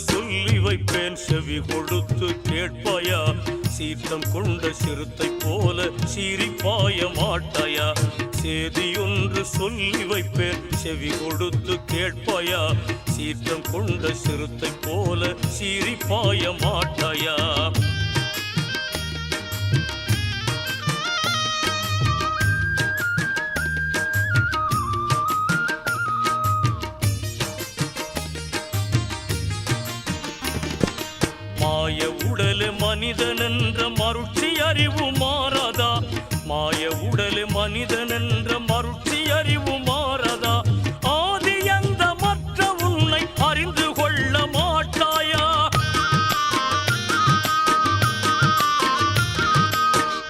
சொல்லி வைப்பேன். செவி கொடுத்து கேட்பாயா? சீத்தம் கொண்ட சிறுத்தை போல சீரிப்பாய மாட்டாயா? சேதியொன்று சொல்லி வைப்பேன். செவி கொடுத்து கேட்பாயா? சீத்தம் கொண்ட சிறுத்தை போல சீரிப்பாய மாட்டாயா? மருட்சி அறிவு மாறாதா? மாய உடல் மனிதன் என்ற மருட்சி அறிவு மாறாதா? ஆதி அந்த மற்ற உன்னை அறிந்து கொள்ள மாட்டாயா?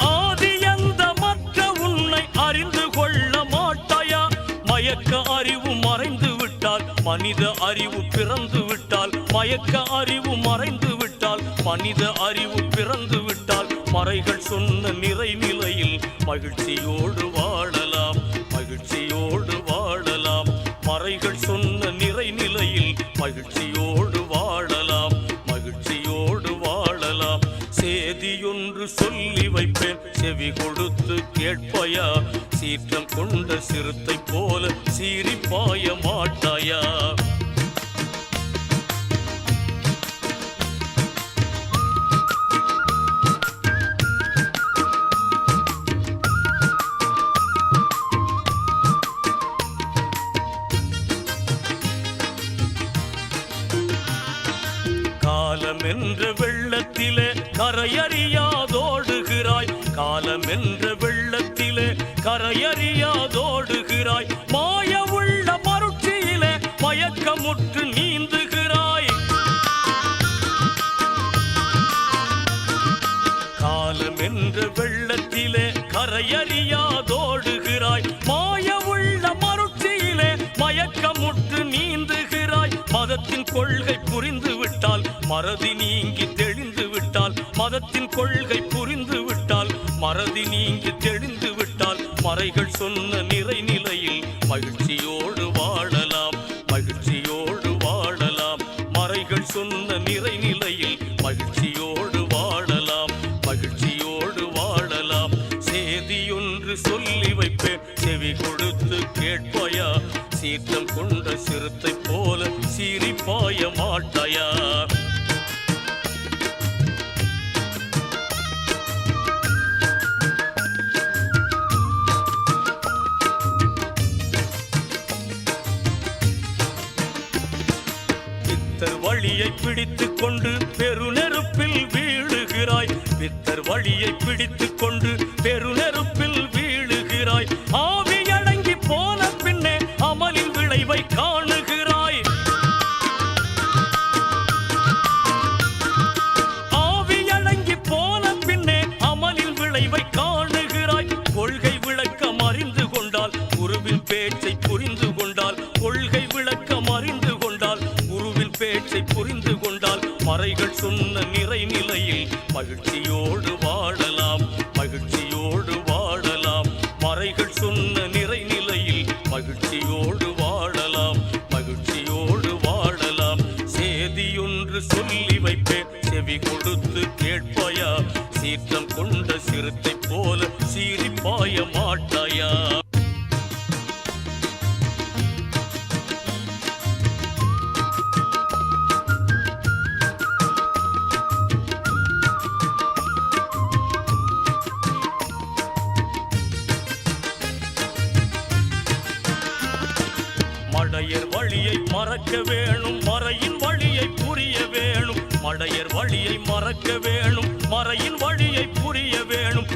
ஆதி அந்த மற்ற உன்னை அறிந்து கொள்ள மாட்டாயா? மயக்க அறிவு மறைந்து விட்டால் மனித அறிவு பிறந்து விட்டால் மயக்க அறிவு மறைந்து விட்டால் மனித அறிவு பிறந்து விட்டால் மறைகள் சொன்ன நிறை நிலையில் மகிழ்ச்சியோடு வாழலாம் மகிழ்ச்சியோடு வாழலாம். மறைகள் சொன்ன நிறை நிலையில் மகிழ்ச்சியோடு வாழலாம் மகிழ்ச்சியோடு வாழலாம். சேதியொன்று சொல்லி வைப்பேன் செவி கொடுத்து கேட்பாயா? சீற்றம் கொண்ட சிறுத்தை போல சீரிப்பாய மாட்டாயா? காலம் என்ற வெள்ளத்திலே கரையறியாதோடுகிறாய். காலம் என்ற வெள்ளத்திலே கரையறியாதோடுகிறாய். மாய உள்ள மருட்சியிலே மயக்கமுற்று நீந்துகிறாய். காலம் என்ற வெள்ளத்திலே கரையறியாதோடுகிறாய். மாய உள்ள மருட்சியிலே மயக்கமுற்று நீந்துகிறாய். மதத்தின் கொள்கை மறதி நீங்கி தெளிந்து விட்டால் மதத்தின் கொள்கை புரிந்து விட்டால் மறதி நீங்கி தெளிந்து விட்டால் மறைகள் சொன்ன நிறை நிலையில் மகிழ்ச்சியோடு வாழலாம் மகிழ்ச்சியோடு வாழலாம். மறைகள் சொன்ன நிறை நிலையில் மகிழ்ச்சியோடு வாழலாம் மகிழ்ச்சியோடு வாழலாம். சேதியொன்று சொல்லி வைப்பேன் செவி கொடுத்து கேட்பாயா? சீற்றம் கொண்ட சிறுத்தை போல சீரிப்பாய மாட்டாயா? பித்தர் வழியை பிடித்து கொண்டு பெருநெருப்பில் வீழுகிறாய். பித்தர் வழியை பிடித்து கொண்டு பெருநெருப்பில் வீழுகிறாய். ஆவி புரிந்து கொண்டால் மறைகள் சொன்ன நிறை நிலையில் மகிழ்ச்சியோடு வாழலாம் மகிழ்ச்சியோடு வாழலாம். மறைகள் சொன்ன நிறை நிலையில் மகிழ்ச்சியோடு வாழலாம் மகிழ்ச்சியோடு வாழலாம். சேதியொன்று சொல்லி வைப்பேன் செவி கொடுத்து கேட்பாயா? சீற்றம் கொண்ட சிறுத்தை போல சீரிப்பாய மாட்டாயா? மறக்க வேணும். மறையின் வழியை புரிய வேணும். மடையர் வழியை மறக்க வேணும். மறையின் வழியை புரிய வேணும்.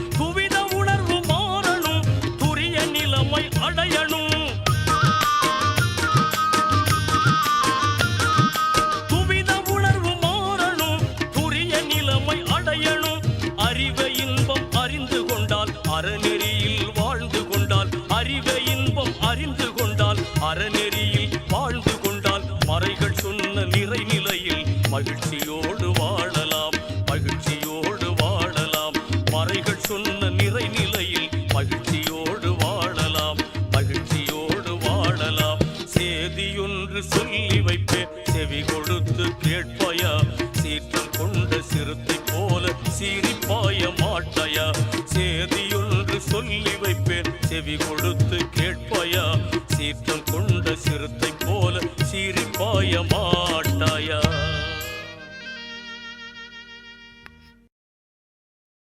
சொல்லி வைப்பேன் செவி கொடுத்து கேட்பாயா? சீற்றம் கொண்ட சிறுத்தை போல சீரிப்பாய மாட்டாயா? சேதியொன்று சொல்லி வைப்பேன் செவி கொடுத்து கேட்பாயா? சீற்றம் கொண்ட சிறுத்தை போல சீரிப்பாய மாட்டாயா?